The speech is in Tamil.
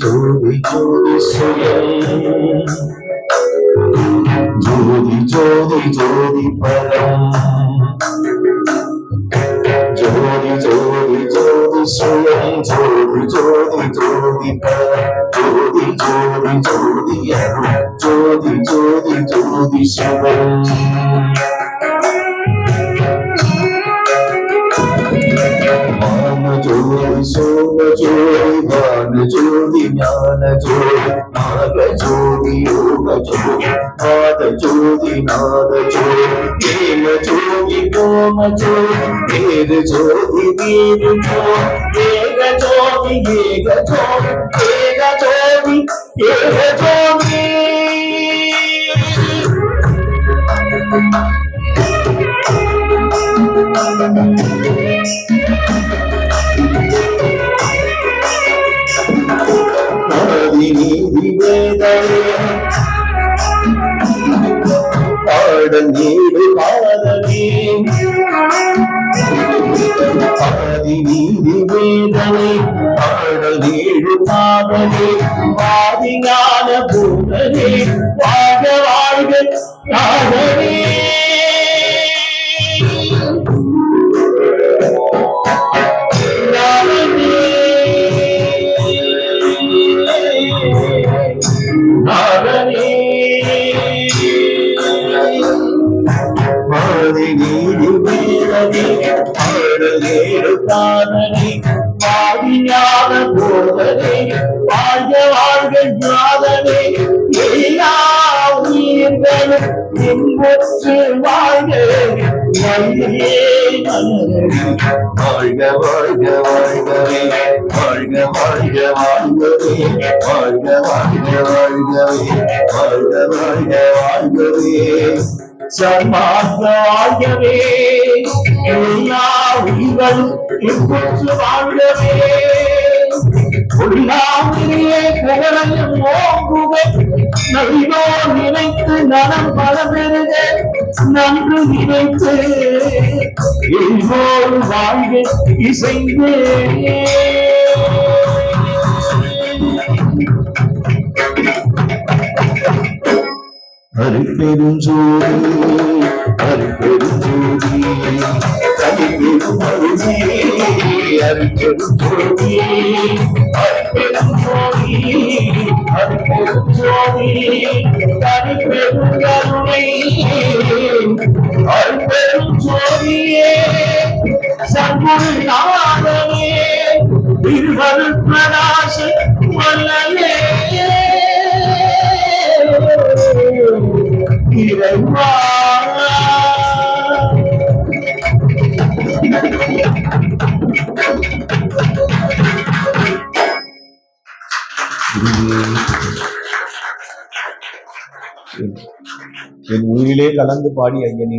জোরে জোরে সোয়ে জোরে জোরে জোরে পরম জোরে জোরে ஜோதி ஜோதி ஜோதி அருள் ஜோதி ஜோதி ஜோதி சிவம் ஞான ஜோதி சோம ஜோதி பான ஜோதி ஞான ஜோதி நாக ஜோதி யோக ஜோதி நாத ஜோதி நாத ஜோதி ஏக ஜோதி கோம ஜோதி வேத ஜோதி வீர ஜோதி ஏக ஜோதி ஏக ஜோதி ஏக ஜோதி நீடு பாதமே ஆதி நீதி வேதனை பாடல் நீடு பாதமே ஆதி ஞான வாழ்க நாதனே. நாதனே. வீரனே பாடலேறு தானனே பாடியான போதனே வாழ்க வாழ்க ஜாதனே. எல்லா உயிர்களும் இன்புற்று வாழ்க. வாழ்க வாழ்க வாழ்கவே வாழ்க வாழ்க வாழ்கவே. வாழ்க வாழ்க வாழ்கவே. வாழ்க வாழ்க வாழ்கவே. வாழ்கவே எல்லா உயிர்களும் இன்புற்று வாழ்கவே உள்ளாமையே புகழையும் நினைத்து நலம் பல பெருக நன்று நினைத்து எல்லோரும் வாழ்க இசைந்தே. அருப்பெரும் ஜோதி அருப்பெரும் திருவரு பிரகாச வல்லலே இறைவா என் உயிரிலே கலந்து பாடி ஐயனே